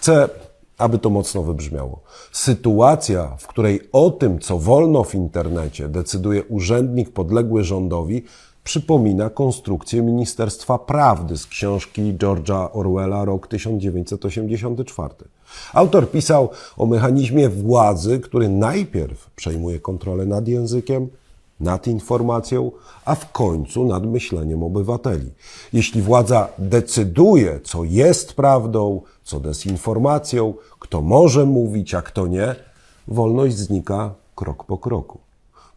Chcę, aby to mocno wybrzmiało. Sytuacja, w której o tym, co wolno w internecie, decyduje urzędnik podległy rządowi, przypomina konstrukcję Ministerstwa Prawdy z książki George'a Orwella Rok 1984. Autor pisał o mechanizmie władzy, który najpierw przejmuje kontrolę nad językiem, nad informacją, a w końcu nad myśleniem obywateli. Jeśli władza decyduje, co jest prawdą, co dezinformacją, kto może mówić, a kto nie, wolność znika krok po kroku.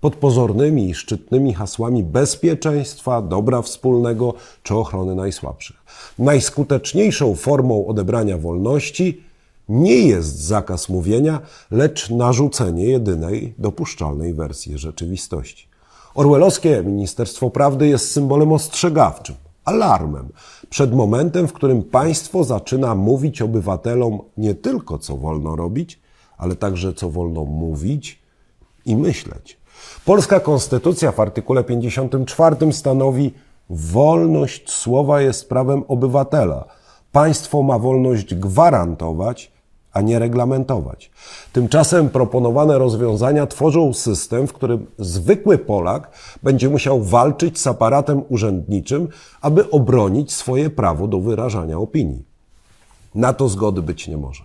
Pod pozornymi i szczytnymi hasłami bezpieczeństwa, dobra wspólnego czy ochrony najsłabszych. Najskuteczniejszą formą odebrania wolności nie jest zakaz mówienia, lecz narzucenie jedynej dopuszczalnej wersji rzeczywistości. Orwellowskie Ministerstwo Prawdy jest symbolem ostrzegawczym, alarmem przed momentem, w którym państwo zaczyna mówić obywatelom nie tylko co wolno robić, ale także co wolno mówić i myśleć. Polska Konstytucja w artykule 54 stanowi: wolność słowa jest prawem obywatela. Państwo ma wolność gwarantować, a nie reglamentować. Tymczasem proponowane rozwiązania tworzą system, w którym zwykły Polak będzie musiał walczyć z aparatem urzędniczym, aby obronić swoje prawo do wyrażania opinii. Na to zgody być nie może.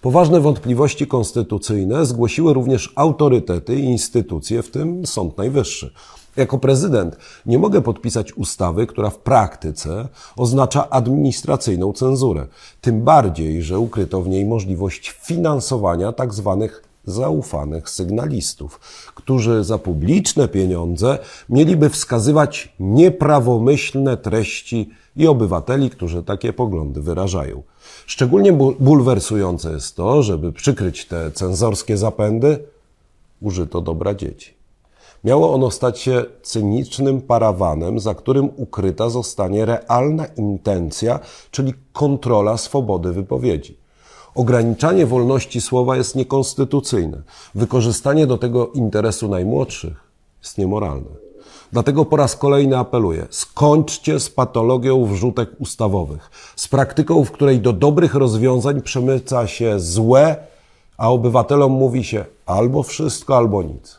Poważne wątpliwości konstytucyjne zgłosiły również autorytety i instytucje, w tym Sąd Najwyższy. Jako prezydent nie mogę podpisać ustawy, która w praktyce oznacza administracyjną cenzurę. Tym bardziej, że ukryto w niej możliwość finansowania tak zwanych zaufanych sygnalistów, którzy za publiczne pieniądze mieliby wskazywać nieprawomyślne treści i obywateli, którzy takie poglądy wyrażają. Szczególnie bu- bulwersujące jest to, żeby przykryć te cenzorskie zapędy, użyto dobra dzieci. Miało ono stać się cynicznym parawanem, za którym ukryta zostanie realna intencja, czyli kontrola swobody wypowiedzi. Ograniczanie wolności słowa jest niekonstytucyjne. Wykorzystanie do tego interesu najmłodszych jest niemoralne. Dlatego po raz kolejny apeluję: skończcie z patologią wrzutek ustawowych, z praktyką, w której do dobrych rozwiązań przemyca się złe, a obywatelom mówi się albo wszystko, albo nic.